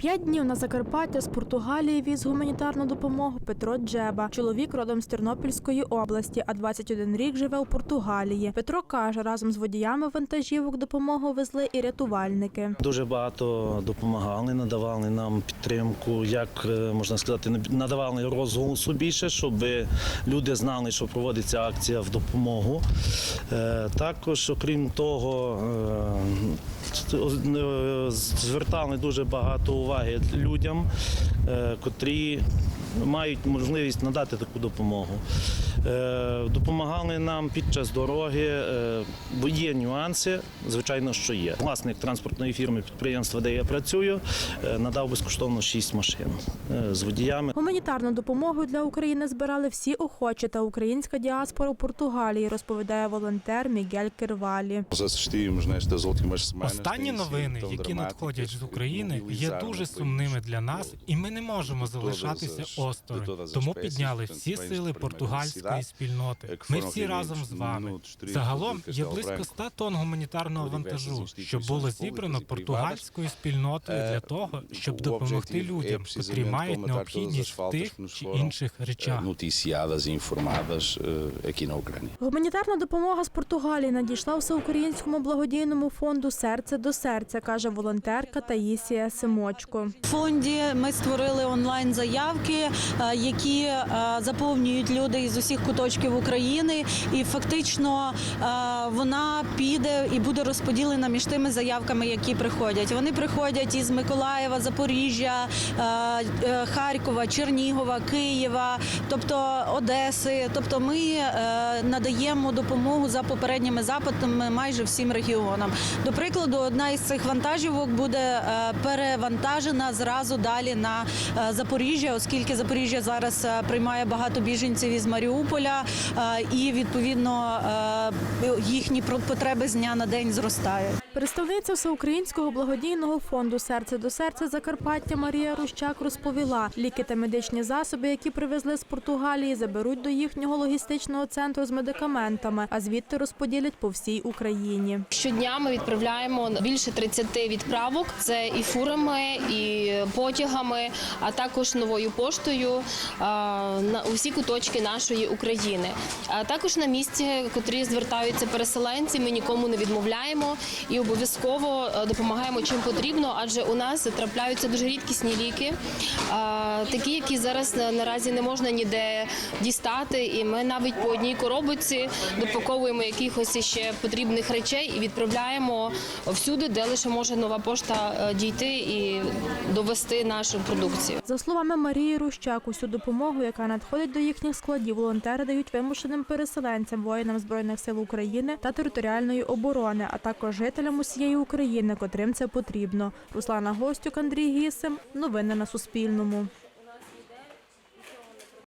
П'ять днів на Закарпаття з Португалії віз гуманітарну допомогу Петро Джеба. Чоловік родом з Тернопільської області, а 21 рік живе у Португалії. Петро каже, разом з водіями вантажівок допомогу везли і рятувальники. Дуже багато допомагали, надавали нам підтримку, як е, можна сказати, надавали розголосу більше, щоб люди знали, що проводиться акція в допомогу. Е, Також, окрім того, е, звертали дуже багато уваги людям, е, котрі мають можливість надати таку допомогу. Е, Допомагали нам під час дороги, е, бо є нюанси, звичайно, що є. Власник транспортної фірми підприємства, де я працюю, е, надав безкоштовно 6 машин з водіями. Гуманітарну допомогу для України збирали всі охочі та українська діаспора у Португалії, розповідає волонтер Мігель semanas. Останні новини, які надходять з України, є дуже сумними для нас, і ми не можемо залишатися осторонь. Тому підняли всі сили primeira португальської спільноти. Ми всі разом з вами. Загалом є близько Branco 100 тонн гуманітарного вантажу, що було зібрано португальською спільнотою Е, для того, щоб допомогти людям, котрі мають необхідність в тих чи інших eh, речах. Ucrânia. Гуманітарна допомога з Португалії надійшла всеукраїнському благодійному фонду Серце до серця, каже волонтерка Таїсія Симочко. В фонді ми створили онлайн заявки, е, які е, заповнюють люди із усіх куточків України, і фактично е, вона піде і буде розподілена між тими заявками, які приходять. Вони приходять із Миколаєва, Запоріжжя, е, е, Харкова, Чернігова, Києва, тобто Одеси. Тобто, ми надаємо допомогу за попередніми запитами майже всім регіонам. До прикладу, одна із цих вантажівок буде перевантажена зразу далі на Запоріжжя, оскільки Запоріжжя зараз приймає багато біженців із Маріуполя, е, і відповідно е, їхні потреби з дня на день зростають. Представниця всеукраїнського благодійного фонду Серце до серця Закарпаття Марія Рущак розповіла, ліки та медичні засоби, які привезли з Португалії, заберуть до їхнього логістичного центру з медикаментами, а звідти розподілять по всій Україні. Щодня ми відправляємо більше 30 відправок. Це і фурами, і потягами, а також новою поштою на усі куточки нашої України. А також на місці, котрі звертаються переселенці, ми нікому не відмовляємо і обов'язково е, допомагаємо чим потрібно, адже у нас трапляються дуже рідкісні ліки, такі, які зараз наразі не можна ніде дістати. І ми навіть по одній коробочці допаковуємо якихось ще потрібних речей і відправляємо всюди, де лише може нова пошта е, дійти і довести нашу продукцію. За словами Марії Рущак, усю допомогу, яка надходить до їхніх складів, волонтери дають вимушеним переселенцям, воїнам збройних сил України та територіальної оборони, а також жителям усієї України, котрим це потрібно. Руслана Гостюк, Андрій Гісим. Новини на Суспільному.